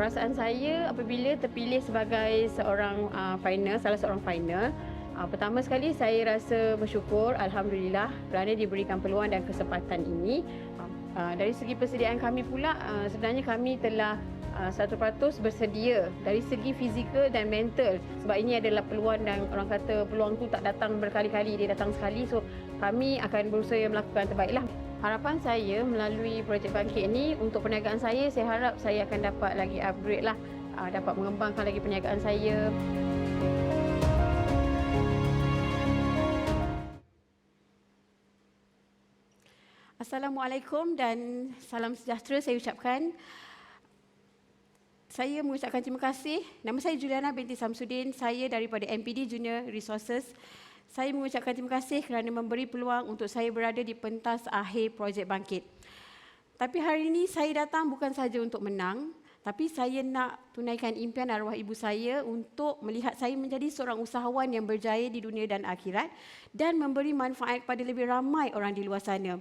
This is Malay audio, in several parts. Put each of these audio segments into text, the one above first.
perasaan saya apabila terpilih sebagai seorang uh, final, salah seorang final. Uh, pertama sekali saya rasa bersyukur Alhamdulillah kerana diberikan peluang dan kesempatan ini. Uh, dari segi persediaan kami pula, uh, sebenarnya kami telah uh, 100% bersedia dari segi fizikal dan mental sebab ini adalah peluang dan orang kata peluang tu tak datang berkali-kali dia datang sekali so kami akan berusaha melakukan terbaiklah harapan saya melalui projek bangkit ini untuk perniagaan saya saya harap saya akan dapat lagi upgrade lah uh, dapat mengembangkan lagi perniagaan saya Assalamualaikum dan salam sejahtera saya ucapkan saya mengucapkan terima kasih. Nama saya Juliana binti Samsudin. Saya daripada MPD Junior Resources. Saya mengucapkan terima kasih kerana memberi peluang untuk saya berada di pentas akhir projek bangkit. Tapi hari ini saya datang bukan sahaja untuk menang, tapi saya nak tunaikan impian arwah ibu saya untuk melihat saya menjadi seorang usahawan yang berjaya di dunia dan akhirat dan memberi manfaat kepada lebih ramai orang di luar sana.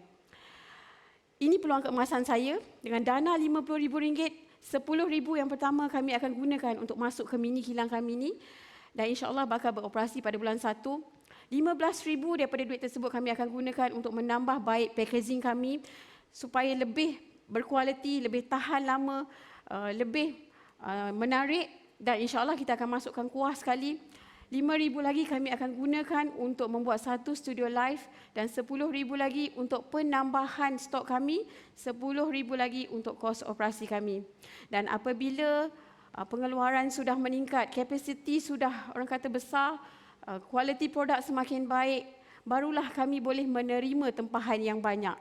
Ini peluang keemasan saya dengan dana RM50,000 RM10,000 yang pertama kami akan gunakan untuk masuk ke mini kilang kami ini dan insyaAllah bakal beroperasi pada bulan 1. RM15,000 daripada duit tersebut kami akan gunakan untuk menambah baik packaging kami supaya lebih berkualiti, lebih tahan lama, uh, lebih uh, menarik dan insyaAllah kita akan masukkan kuah sekali RM5,000 lagi kami akan gunakan untuk membuat satu studio live dan RM10,000 lagi untuk penambahan stok kami, RM10,000 lagi untuk kos operasi kami. Dan apabila uh, pengeluaran sudah meningkat, kapasiti sudah orang kata besar, kualiti produk semakin baik, barulah kami boleh menerima tempahan yang banyak.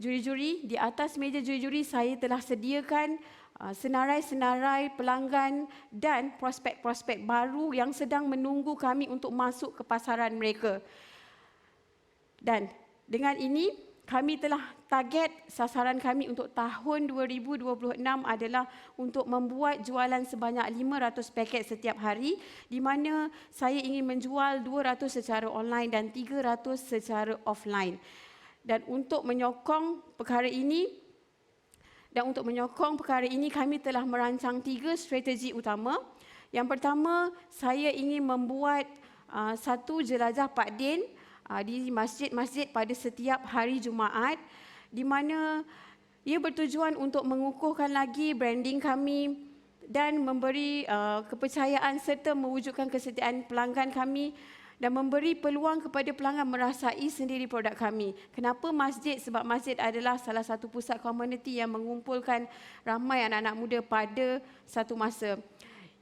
Juri-juri, di atas meja juri-juri saya telah sediakan Ah, senarai-senarai pelanggan dan prospek-prospek baru yang sedang menunggu kami untuk masuk ke pasaran mereka. Dan dengan ini kami telah target sasaran kami untuk tahun 2026 adalah untuk membuat jualan sebanyak 500 paket setiap hari di mana saya ingin menjual 200 secara online dan 300 secara offline. Dan untuk menyokong perkara ini, dan untuk menyokong perkara ini, kami telah merancang tiga strategi utama. Yang pertama, saya ingin membuat uh, satu jelajah Pak Din di masjid-masjid pada setiap hari Jumaat di mana ia bertujuan untuk mengukuhkan lagi branding kami dan memberi uh, kepercayaan serta mewujudkan kesetiaan pelanggan kami dan memberi peluang kepada pelanggan merasai sendiri produk kami. Kenapa masjid? Sebab masjid adalah salah satu pusat komuniti yang mengumpulkan ramai anak-anak muda pada satu masa.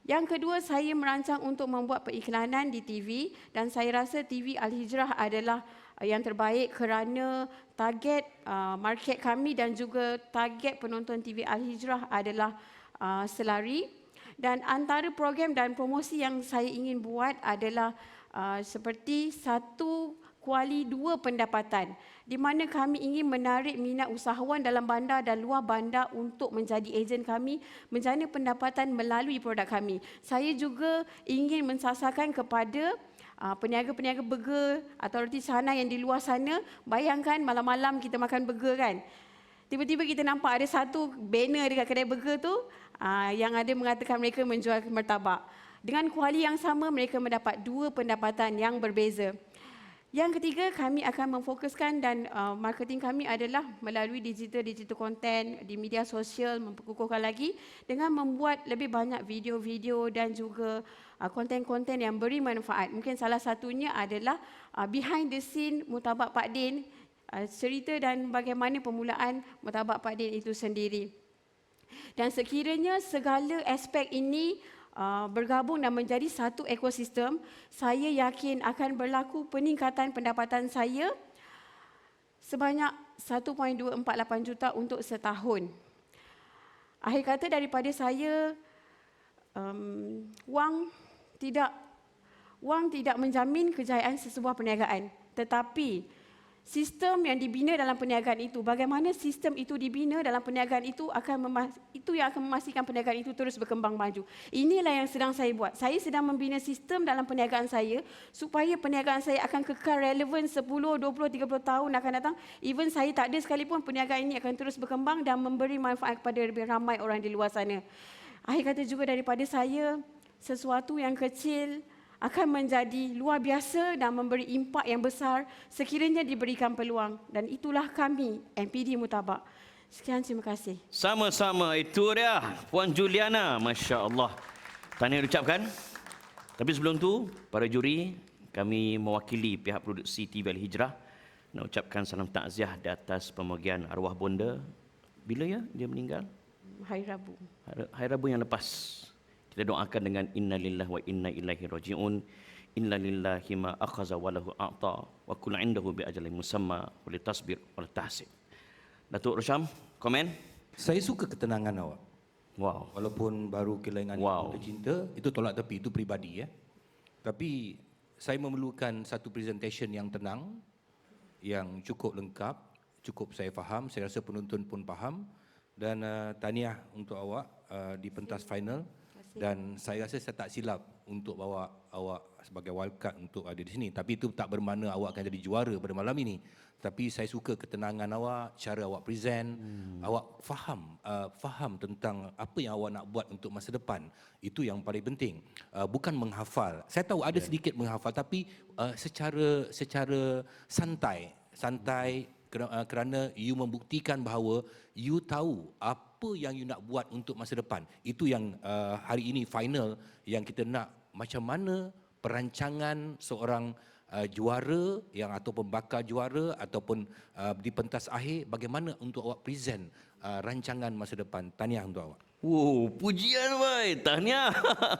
Yang kedua, saya merancang untuk membuat periklanan di TV dan saya rasa TV Al-Hijrah adalah uh, yang terbaik kerana target uh, market kami dan juga target penonton TV Al-Hijrah adalah uh, selari. Dan antara program dan promosi yang saya ingin buat adalah uh, seperti satu kuali dua pendapatan di mana kami ingin menarik minat usahawan dalam bandar dan luar bandar untuk menjadi ejen kami menjana pendapatan melalui produk kami. Saya juga ingin mensasarkan kepada uh, peniaga-peniaga burger atau roti sana yang di luar sana. Bayangkan malam-malam kita makan burger kan. Tiba-tiba kita nampak ada satu banner dekat kedai burger tu uh, yang ada mengatakan mereka menjual martabak. Dengan kuali yang sama, mereka mendapat dua pendapatan yang berbeza. Yang ketiga, kami akan memfokuskan dan uh, marketing kami adalah melalui digital-digital content di media sosial, memperkukuhkan lagi dengan membuat lebih banyak video-video dan juga uh, konten-konten yang beri manfaat. Mungkin salah satunya adalah uh, behind the scene Mutabak Pak Din, uh, cerita dan bagaimana permulaan Mutabak Pak Din itu sendiri. Dan sekiranya segala aspek ini Uh, bergabung dan menjadi satu ekosistem, saya yakin akan berlaku peningkatan pendapatan saya sebanyak 1.248 juta untuk setahun. Akhir kata daripada saya, um, wang tidak wang tidak menjamin kejayaan sesebuah perniagaan, tetapi sistem yang dibina dalam perniagaan itu, bagaimana sistem itu dibina dalam perniagaan itu akan itu yang akan memastikan perniagaan itu terus berkembang maju. Inilah yang sedang saya buat. Saya sedang membina sistem dalam perniagaan saya supaya perniagaan saya akan kekal relevan 10, 20, 30 tahun akan datang. Even saya tak ada sekalipun perniagaan ini akan terus berkembang dan memberi manfaat kepada lebih ramai orang di luar sana. Akhir kata juga daripada saya, sesuatu yang kecil akan menjadi luar biasa dan memberi impak yang besar sekiranya diberikan peluang. Dan itulah kami, MPD Mutabak. Sekian, terima kasih. Sama-sama itu dia Puan Juliana, Masya Allah. Tahniah ucapkan. Tapi sebelum tu, para juri, kami mewakili pihak produksi TV Al Hijrah nak ucapkan salam takziah di atas pemergian arwah bonda. Bila ya dia meninggal? Hari Rabu. Hari- Hari Rabu yang lepas. Kita doakan dengan inna lillahi wa inna ilaihi rajiun. Inna lillahi ma akhaza wa lahu a'ta wa kullu indahu bi ajalin musamma wa litasbir wa litahsib. Datuk Rosham, komen? Saya suka ketenangan awak. Wow. Walaupun baru kehilangan Wow. wow. cinta, itu tolak tepi, itu peribadi ya. Tapi saya memerlukan satu presentation yang tenang, yang cukup lengkap, cukup saya faham, saya rasa penonton pun faham dan uh, tahniah untuk awak uh, di pentas final dan saya rasa saya tak silap untuk bawa awak sebagai wildcard untuk ada di sini. Tapi itu tak bermakna awak akan jadi juara pada malam ini. Tapi saya suka ketenangan awak cara awak present. Hmm. awak faham uh, faham tentang apa yang awak nak buat untuk masa depan. Itu yang paling penting. Uh, bukan menghafal. Saya tahu ada sedikit menghafal tapi uh, secara secara santai santai kerana, uh, kerana you membuktikan bahawa you tahu apa yang you nak buat untuk masa depan. Itu yang uh, hari ini final yang kita nak macam mana perancangan seorang uh, juara yang atau pembakar juara ataupun uh, di pentas akhir bagaimana untuk awak present uh, rancangan masa depan. Tahniah untuk awak. Wow, pujian boy. Tahniah.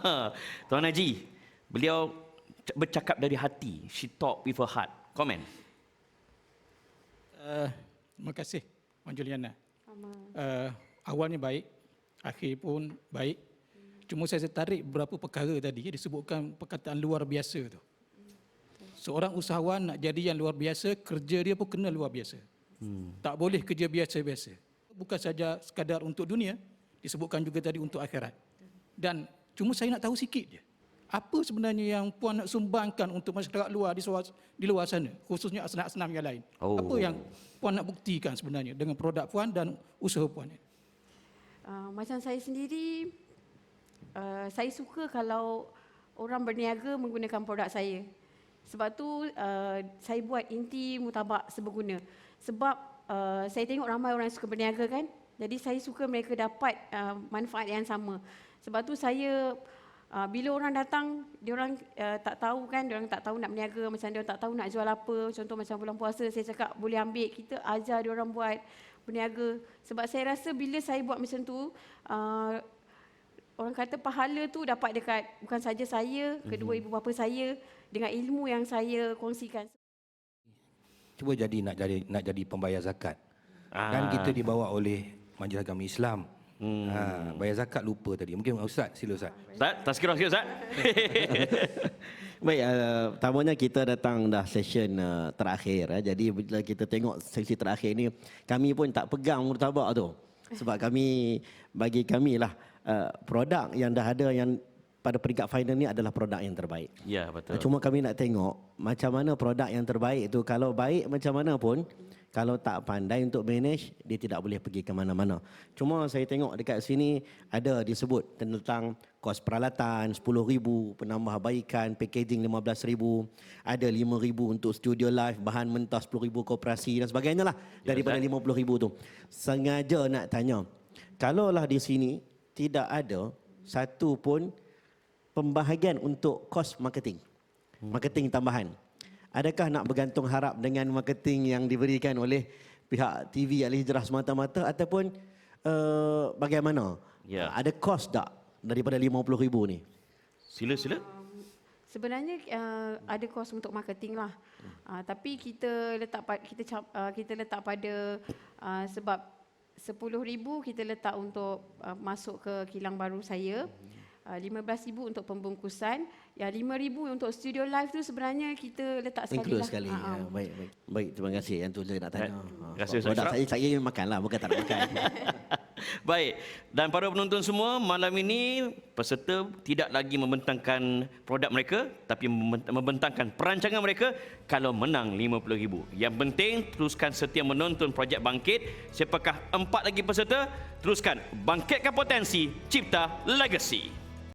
Tuan Haji, beliau bercakap dari hati. She talk with her heart. Komen. Uh, terima kasih, Puan Juliana. Uh, awalnya baik, akhir pun baik. Cuma saya tertarik beberapa perkara tadi, ya, disebutkan perkataan luar biasa tu. Seorang usahawan nak jadi yang luar biasa, kerja dia pun kena luar biasa. Hmm. Tak boleh kerja biasa-biasa. Bukan saja sekadar untuk dunia, disebutkan juga tadi untuk akhirat. Dan cuma saya nak tahu sikit je. Apa sebenarnya yang puan nak sumbangkan untuk masyarakat luar di, luar, di luar sana, khususnya asnaf-asnaf yang lain? Oh. Apa yang puan nak buktikan sebenarnya dengan produk puan dan usaha puan? ni? Uh, macam saya sendiri, uh, saya suka kalau orang berniaga menggunakan produk saya. Sebab tu uh, saya buat inti mutabak seberguna. Sebab uh, saya tengok ramai orang suka berniaga kan. Jadi saya suka mereka dapat uh, manfaat yang sama. Sebab tu saya uh, bila orang datang, dia orang uh, tak tahu kan, dia orang tak tahu nak berniaga, macam dia tak tahu nak jual apa. Contoh macam bulan puasa saya cakap boleh ambil, kita ajar dia orang buat berniaga. Sebab saya rasa bila saya buat macam tu, uh, orang kata pahala tu dapat dekat bukan saja saya, kedua ibu bapa saya dengan ilmu yang saya kongsikan. Cuba jadi nak jadi nak jadi pembayar zakat. Ah. Dan kita dibawa oleh Majlis Agama Islam. Hmm. Ha, bayar zakat lupa tadi. Mungkin Ustaz, sila Ustaz. Ustaz, tazkirah sikit Ustaz. Baik, uh, pertamanya kita datang dah session uh, terakhir. Uh, jadi bila kita tengok sesi terakhir ni, kami pun tak pegang murtabak tu. Sebab kami, bagi kami lah, uh, produk yang dah ada yang pada peringkat final ni adalah produk yang terbaik. ya, betul. Cuma kami nak tengok macam mana produk yang terbaik tu kalau baik macam mana pun kalau tak pandai untuk manage dia tidak boleh pergi ke mana-mana. Cuma saya tengok dekat sini ada disebut tentang kos peralatan 10,000, penambahbaikan packaging 15,000, ada 5,000 untuk studio live, bahan mentah 10,000 koperasi dan sebagainya lah daripada 50,000 tu. Sengaja nak tanya, kalaulah di sini tidak ada satu pun pembahagian untuk kos marketing. Marketing tambahan. Adakah nak bergantung harap dengan marketing yang diberikan oleh pihak TV Al Hijrah semata-mata ataupun uh, bagaimana? Ya. Ada kos tak daripada RM50,000 ni? Sila, sila. Sebenarnya uh, ada kos untuk marketing lah. Uh, tapi kita letak kita cap- uh, kita letak pada uh, sebab 10,000 kita letak untuk uh, masuk ke kilang baru saya. Uh, 15,000 untuk pembungkusan Ya, RM5,000 untuk studio live tu sebenarnya kita letak sekali Include lah. sekali. Ha, ha. Ya, baik, baik. Baik, terima kasih. Yang tu saya nak tanya. Ha, Terima kasih, Ustaz Ishraf. saya, saya makan lah, bukan tak nak makan. Baik, dan para penonton semua, malam ini peserta tidak lagi membentangkan produk mereka tapi membent- membentangkan perancangan mereka kalau menang RM50,000. Yang penting teruskan setia menonton projek Bangkit. Siapakah empat lagi peserta? Teruskan bangkitkan potensi, cipta legacy.